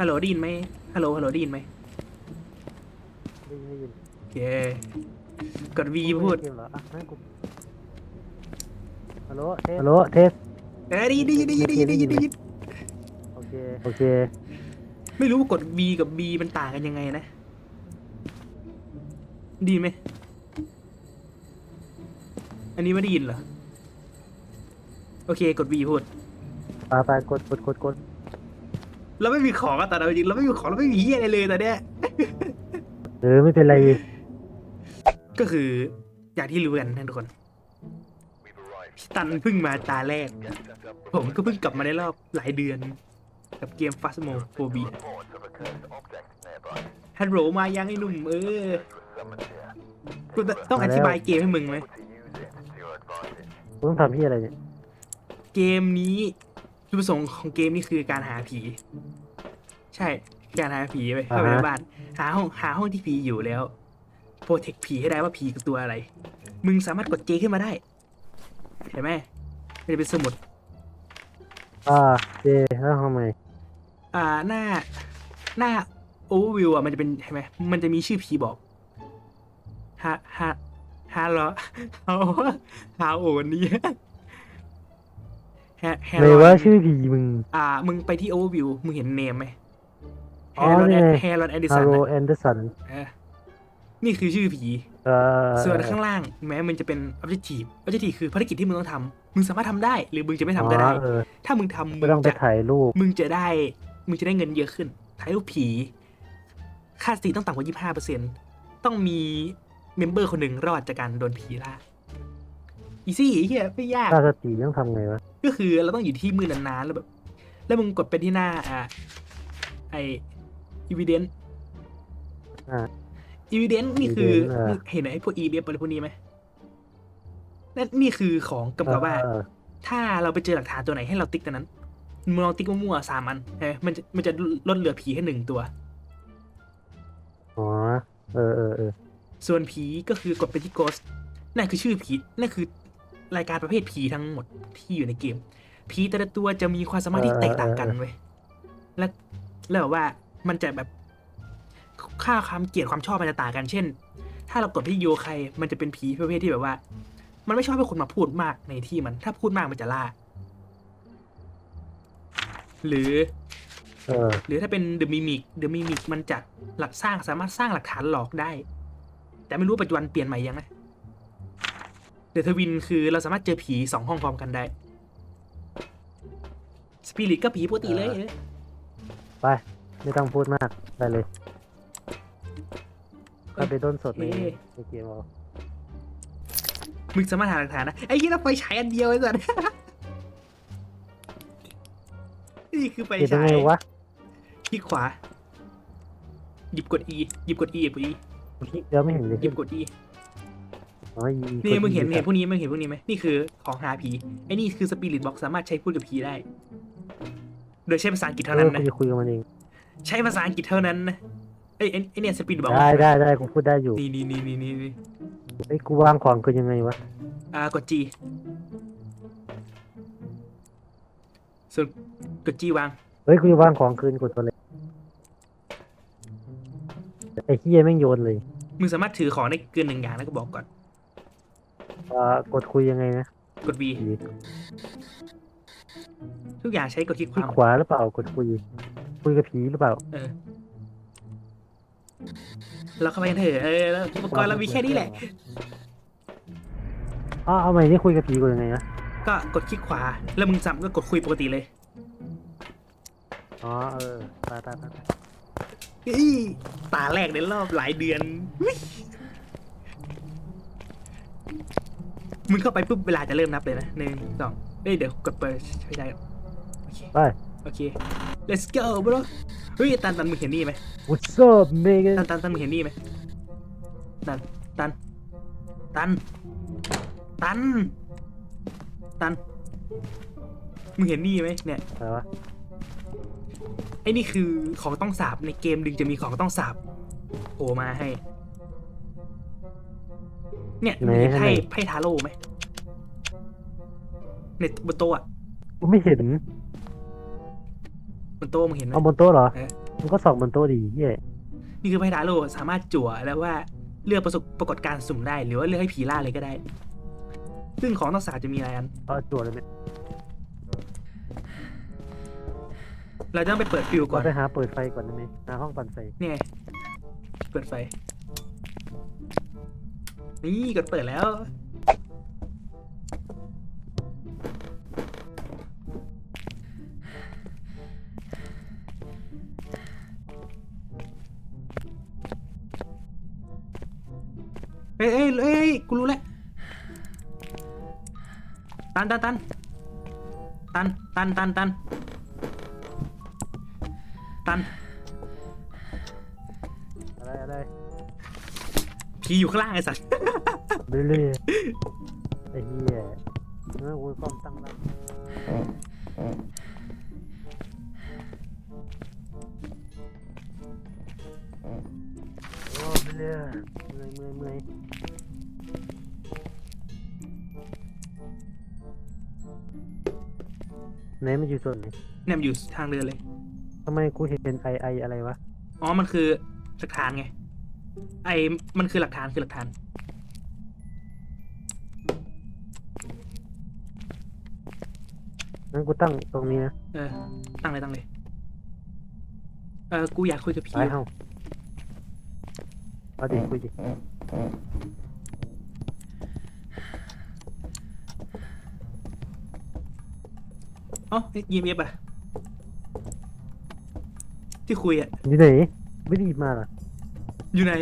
ฮัลโหลได้ยินไหมฮัลโหลฮัลโหลได้ยินไหมได้ยินได้ยินโอเคกดวีพูดเกมเหรออะให้กูฮัลโหลเทสฮัลโหลเทสเอ้ยได้ยินได้ยินได้ยินได้ยินได้ยินได้ยินโอเคโอเคไม่รู้ว่ากด V กับ B มันต่างกันยังไงนะ ดีไหม อันนี้ไม่ได้ยินเหรอ โอเค กด V พูดไปไปกดกดกดกด เราไม่มีของอะแต่เราจริงเราไม่มีของเราไม่มีเฮียอะไรเลยตอนเนี้ย เออไม่เป็นไร ก็คืออย่างที่รู้กันนะทุกคนพี่ตันเพิ่งมาตาแรก ผมก็เพิ่งกลับมาได้รอบหลายเดือน กับเกม f a s m o p h o b i a ฮัลโหลมายังไอ้หนุ่มเออกูต้องอธิบายเกมให้มึงไหมกูต้องทำที่อะไรเนี่ย เกมนี้ จุดประสงค์ของเกมนี้คือการหาผี ใช่ การหาผีไปเข้าไปในบ้าน หาห้องหาห้องที่ผีอยู่แล้วโปรเทคผีให้ได้ว่าผีคือตัวอะไร มึงสามารถกดเจขึ้นมาได้ เห็นไหมมันจะเป็นสมุด อ่าเจแล้วทำไมอ่าหน้าหน้าโอเวอร์วิวอะมันจะเป็นเห็นไหมมันจะมีชื่อผีบอกฮาฮาฮาลอฮาฮาโอวันนี้ แฮแฮไม่ลว่าอนชื่อผีมึง อ่า มึงไปที่โอเวอร์วิว มึงเห็นเนมไหมอ๋แฮอร์รอนนี่ไง แฮร์รอนแอดิฮาสันโรแอนเดอร์สันนี่คือชื่อผี เออส่วนข้างล่างแม้มันจะเป็น objective objective คือภารกิจที่มึงต้องทำมึงสามารถทำได้ หรือมึงจะไม่ทำก็ได้ อ๋อเออถ้ามึงทำมึไม่ต้องงไปจะถ่ายรูป มึงจะได้ มึงจะได้เงินเยอะขึ้นถ่ายรูปผี ค่าสติต้องต่ำกว่า 25%ต้องมีเมมเบอร์คนหนึ่งรอดจากการโดนผีล่าอีซี่เฮียไม่ยากถ้าสติต้องทำไงวะ ก็คือเราต้องอยู่ที่มือนานๆแล้วแบบ แล้วมึงกดไปที่หน้าอ่าไอ evidence อ่า evidence นี่คือ evidence อ่านี่เห็นไอ้พวก EDF อะไรพวกนี้ไหมนั่นนี่คือของกำกับว่าเออถ้าเราไปเจอหลักฐานตัวไหนให้เราติ๊กตัวนั้นมึงลองติ๊กมั่วๆสามอันใช่ไหมมันจะมันจะลดเหลือผีแค่หนึ่งตัวอ๋อเออเออเออส่วนผีก็คือกดไปที่ ghost นั่นคือชื่อผีนั่นคือ รายการประเภทผีทั้งหมดที่อยู่ในเกมผีแต่ละตัวจะมีความสามารถที่แตกต่างกันเว้ยและแล้วแบบว่ามันจะแบบค่าความเกลียดความชอบมันจะต่างกัน เช่น ถ้าเรากดที่โยใครมันจะเป็นผีประเภทที่แบบว่า มันไม่ชอบให้คนมาพูดมากในที่มัน ถ้าพูดมากมันจะล่า หรือเออหรือถ้าเป็น The Mimic The Mimic มันจะหลักสร้างสามารถสร้างหลักฐานหลอกได้ แต่ไม่รู้ปัจจุบันเปลี่ยนใหม่ยังนะ The Twin คือเราสามารถเจอผีสองห้องพร้อมกันได้ Spirit ก็ผีปกติเลยอ่าไป ไม่ต้องพูดมาก ไปเลยถ้าไปต้นสดในเอ๊ะในเกมเอามึงสามารถหาหลักฐานนะ ไอ้ยี่เราไฟฉายอันเดียวไอ้สัสนี่คือไฟเห็นยังฉายไงวะคลิกขวา หยิบกด E หยิบกด E หยิบกด E เดี๋ยวไม่เห็นเลยหยิบกด E อ๋อ E นี่มึงเห็นกด E เห็นพวกนี้มึงเห็นพวกนี้ไหมนี่คือของหาผีไอ้นี่คือสปิริตบ็อกสามารถใช้พูดกับผีได้ โดยใช้ภาษาอังกฤษเอเท่าอนั้นกูนะจะคุยกับมันเองใช้ภาษาอังกฤษเท่านั้นนะไอ้ยไอ้ไอ้เนี่ยสปิริตบ็อกได้ได้ได้กูพูดได้อยู่นี่นี่นี่นี่นี่นี่ไอ้ยกูวางของคือยังไงวะอ่ากด G ส่วนกด G วางเฮ้ยกูจะวางของคืนกดตัวเลยไอ้เฮียแม่งโยนเลย มึงสามารถถือของได้เกินหนึ่งอย่างแล้วก็บอกก่อน อ่ากดคุยยังไงนะกด V ทุกอย่างใช้กดคลิกขคลิกวาขวาหรือเปล่ากดคุย คุยกับผีหรือเปล่า เออ เราเข้าไปกันเถอะเออแล้วอุปกรณ์เรามีแค่นี้แหละ อ๋อเอาใหม่นี่คุยกับผีกดยังไงนะ ก็กดคลิกขวา แล้วมึงจำก็กดคุยปกติเลยอ๋อเออตายตายตายอี้ตาแรกในรอบหลายเดือนอุ๊ย มึงเข้าไปปุ๊บเวลาจะเริ่มนับเลยนะหนึ่งสองเอ้ยเดี๋ยวกดเปิดใช่ได้โอเคไป โอเค let's go bro เฮ้ยตันตันมึงเห็นนี่ไหม What's up nigga ตันตันตันมึงเห็นนี่ไหมตันตันตันตันตันมึงเห็นนี่ไหมเนี่ย อะไรวะไอ้นี่คือของต้องสาบในเกมดึงจะมีของต้องสาบโผล่มาให้ เนี่ยมึงเห็นไพ่ไพ่ทาโร่ไหมในบนโต๊ะอะกูไม่เห็น บนโต๊ะมึงเห็นไหม เอาบนโต๊ะเหรอ เออมันก็ส่องบนโต๊ะดีเหี้ยนี่คือไพ่ทาโร่สามารถจั่วแล้วว่าเลือกประสบปรากฏการณ์สุ่มได้ หรือว่าเลือกให้ผีล่าเลยก็ได้ ซึ่งของต้องสาจะมีอะไรอัน เอาจั่วเลยไหมเราจะต้องไปเปิดฟิวก่ก่ออนนไปหาเปิดไฟก่อนได้ไหมหาห้องปั่นไฟนี่ไงเปิดไฟ นี่ก็เปิดแล้ว เอ้ยเอ้ยเอ้ยกูรู้แล้ว ตันตันตันตันตันตันตัน ผีอยู่ข้างล่างไอ้สัสเรื่อยๆไอ้เหี้ยเออกูกล้องตั้งรับโอ้เรื่อยๆเมื่อยเมื่อยเมื่อยไหนมันอยู่ส่วนไหนเนี่ยมันอยู่ทางเดินเลย ทำไมกูเห็นเป็นไอไออะไรวะ อ๋อ มันคือหลักฐานไง ไอ้มันคือหลักฐานคือหลักฐาน งั้นกูตั้งตรงนี้นะเออ ตั้งเลยตั้งเลย เออ กูอยากคุยกับผีไปเฮาเอาดิคุยดิอ๋อยีเอฟอะที่คุยอะอยู่ไหนไม่ได้หยิบมาเหรอ อยู่ไหน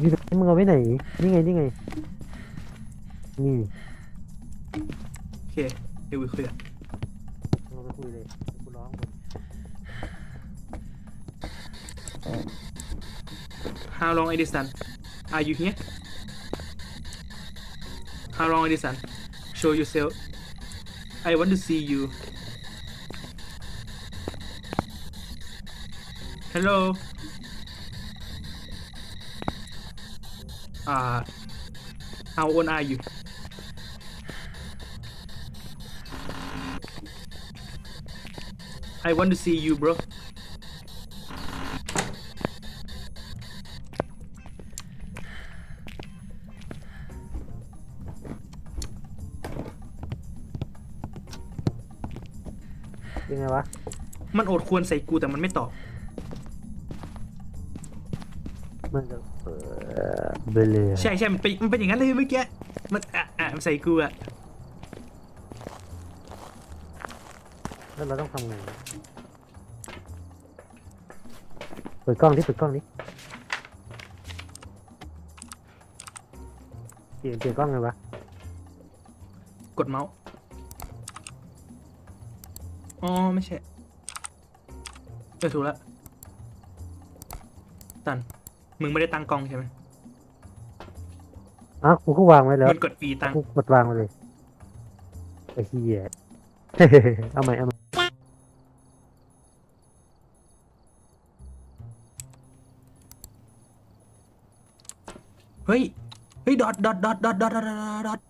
อยู่ไหนมึงเอาไว้ไหน นี่ไง นี่ไง นี่โอเค เดี๋ยวคุยกันมึงเอาไปคุยเลยกูร้องหมด How long Edison are you here How long Edison show yourself I want to see you Hello uh how old are you I want to see you bro ยังไงวะ มันโอดควรใส่กูแต่มันไม่ตอบมันจะเออเบ ลเลยใช่ใช่มันเป็นมันเป็นอย่างนั้นเลยเมื่อกี้มันอะอะมันใส่กูอะแล้วเราต้องทำไงวะเปิดกล้องดิเปิดกล้องดิเปลี่ยนเปลี่ยนกล้องไงวะกดเมาส์อ๋อไม่ใช่เออถูกแล้วตันมึงไม่ได้ตั้งกล้องใช่ไหม อ้าวกูก็วางไว้แล้วมักดปีตังกูกดวางไว้เลยไอ้เหี้ยเอาใหม่เอาใหม่เฮ้ย เฮ้ย ดอทดอทดอทดอทดอทดอทดอท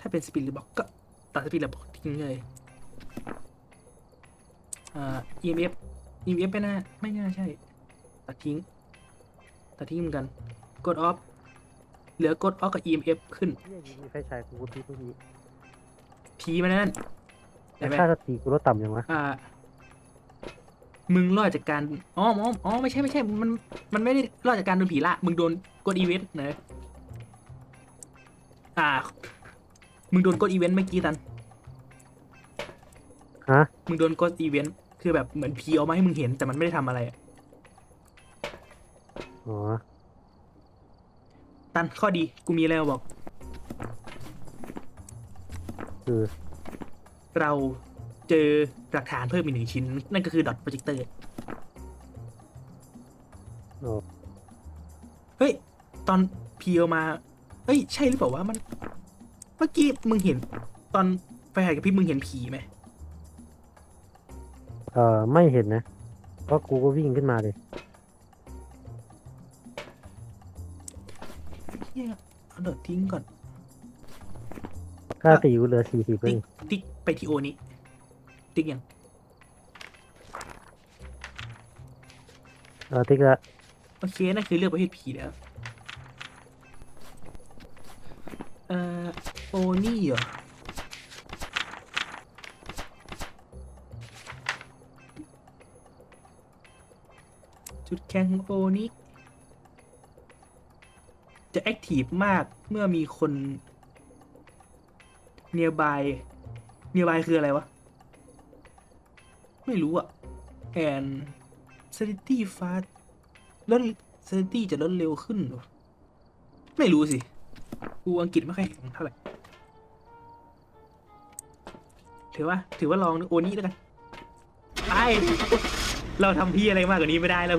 ถ้าเป็นสปิริตบ็อกก็ตัดสปิริตบ็อกทิ้งเลยอ่าเอ็มเอฟเอ็มเอฟไม่น่าไม่น่าใช่ ตัดทิ้ง ตัดทิ้งเหมือนกัน กดออฟ เหลือกดออฟกับ EMF ขึ้นเหี้ยยิงมีไฟฉายกูกูตีเมื่อกี้ผีมันนั่นแต่เห็นไหมค่าสติกูลดต่ำยังวะอ่า มึงรอดจากการอ๋ออ๋ออ๋อไม่ใช่ไม่ใช่ มัน มันไม่ได้รอดจากการโดนผีละ มึงโดนกดอีเวนต์นะ อ่า มึงโดนกดอีเวนต์เมื่อกี้ตัน ฮะมึงโดนกดอีเวนต์ คือแบบเหมือนผีเอามาให้มึงเห็นแต่มันไม่ได้ทำอะไรอะ อ๋อตันข้อดีกูมีอะไรมาบอก คือเราเจอหลักฐานเพิ่มอีกหนึ่งชิ้น นั่นก็คือดอทโปรเจคเตอร์โอ้เฮ้ย ตอนพีเอามาเฮ้ย ใช่หรือเปล่าว่ามัน เมื่อกี้มึงเห็น ตอนไฟฉายกับพริบมึงเห็นผีไหมเออไม่เห็นนะเพราะกูก็วิ่งขึ้นมาเลย เฮียเอาดอททิ้งก่อนค่าสติกูเหลือสี่สิบเลติ๊ยกติ๊กไปที่โอนี้ ติ๊กยัง เออติ๊กละโอเคนั่นคือเรื่องประเภทผีแล้ว เอ่อ โอนี่เหรอ จุดแข็งของโอนี่ จะแอคทีฟมากเมื่อมีคน nearby nearby คืออะไรวะ ไม่รู้อะ and sanity fast ลด sanity จะลดเร็วขึ้นหรอไม่รู้สิ กูอังกฤษไม่ค่อยแข็งเท่าไหร่ ถือว่า ถือว่าลองโอนี้แล้วกันไปเราทำพี่อะไรมากกว่านี้ไม่ได้แล้ว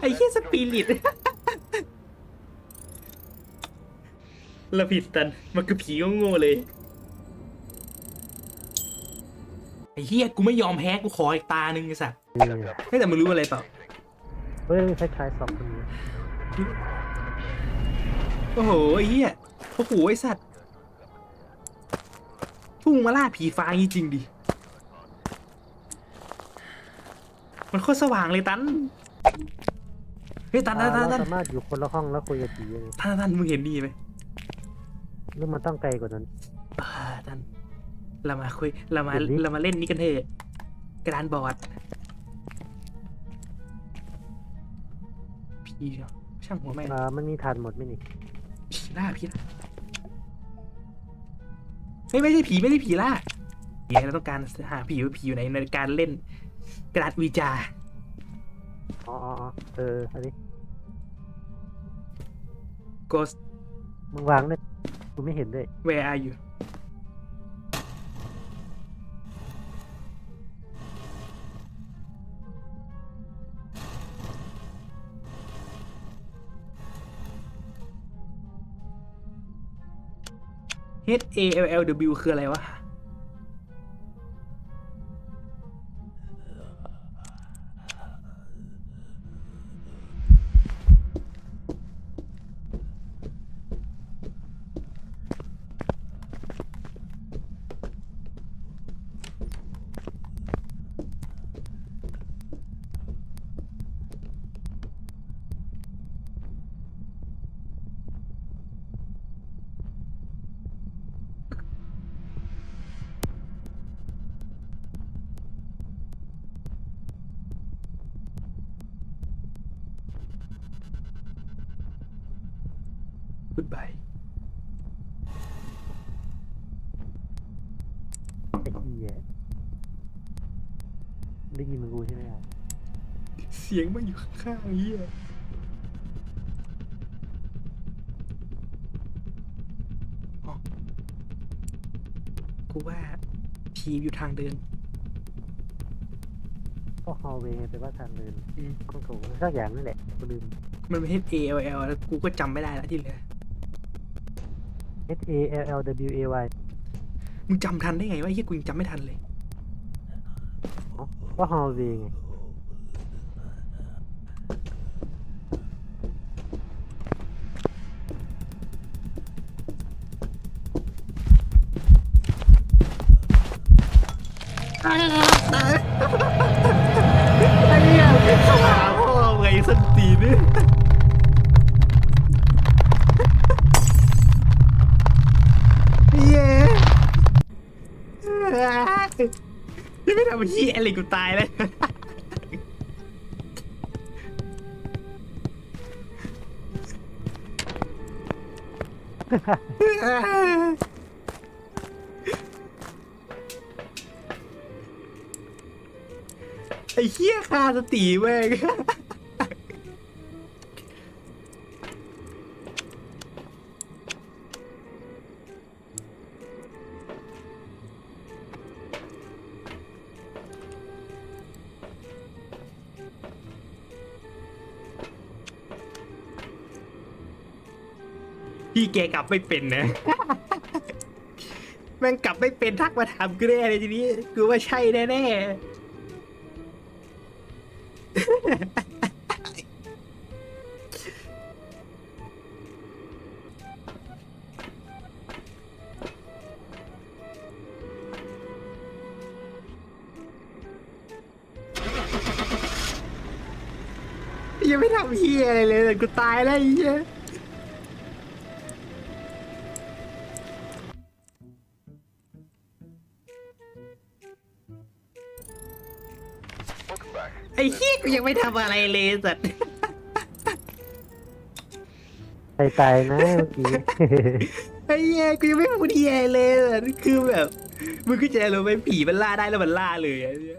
ไอ้เหี้ยสปิริตเราผิดตัน มันคือผีโง่ๆเลย ไอ้เหี้ยกูไม่ยอมแพ้กูขออีกตาหนึ่งไอ้สัสนี่เฮ้ยแต่มึงรู้อะไรเปล่าเฮ้ยคล้ายๆสองคนนี้โอ้โหไอ้เหี้ยโอ้โหไอ้สัตว์พุ่งมาล่าผีฟ้าจริงๆดิมันโคตรสว่างเลยตัน เฮ้ยตันตันตันเราตันสามารถอยู่คนละห้องแล้วคุยกับผีเลยตันตันมึงเห็นดีไหมหรือมันต้องไกลกว่านั้น อ่าตันเรามาคุยเรามาเดี๋ยวนี้เรามาเล่นนี้กันเถอะกระดานบอร์ดผีเหรอช่างหัวแม่ง อ่ามันมีทานหมดไหมนี่ผีล่าผีล่าไม่ไม่ใช่ผีไม่ใช่ผีล่าเดี๋ยวเราต้องการหาผีว่าผีอยู่ไหนในการเล่นกระดาษวีจา อ๋ออ๋ออ๋อเอออันนี้ Ghost มึงวางเลยกูไม่เห็นด้วย where are you เ H A L L W คืออะไรวะ Goodbye ไอ้เหี้ยได้ยินมึงกูใช่ไหมอะเสียงมันอยู่ข้างๆเฮียอ๋อกูว่าผีอยู่ทางเดิน ก็ฮอลเวย์แต่ว่าทางเดินอืมต้องถูกสักอย่างนั่นแหละกูลืม มันไม่ H A L L แล้วกูก็จำไม่ได้แล้วที่เหลือ H A L L W A Y มึงจำทันได้ไงวะไอ้เฮียกูยังจำไม่ทันเลย ก็ฮอลเวย์ไงไอ้เหี้ยหาพ่อไงสันตีนเย้ ที่ไม่ทำเฮียอะไรกูตายเลย ไอ้เหี้ยคาสติแม่ง พี่แกกลับไม่เป็นนะ แม่งกลับไม่เป็นทักมาถามกูได้อะไรทีนี้กูว่าใช่แน่ๆยังไม่ทำเฮียอะไรเลยแต่กูตายแล้วไอ้เฮีย ไอ้เฮียกูยังไม่ทำอะไรเลยสัตว์ใครตายนะเมื่อกี้ ไอ้เฮียกูยังไม่พูดเฮียเลยสัตว์คือแบบมึงก็จะรู้ไหมผีมันล่าได้แล้วมันล่าเลยไอ้เหี้ย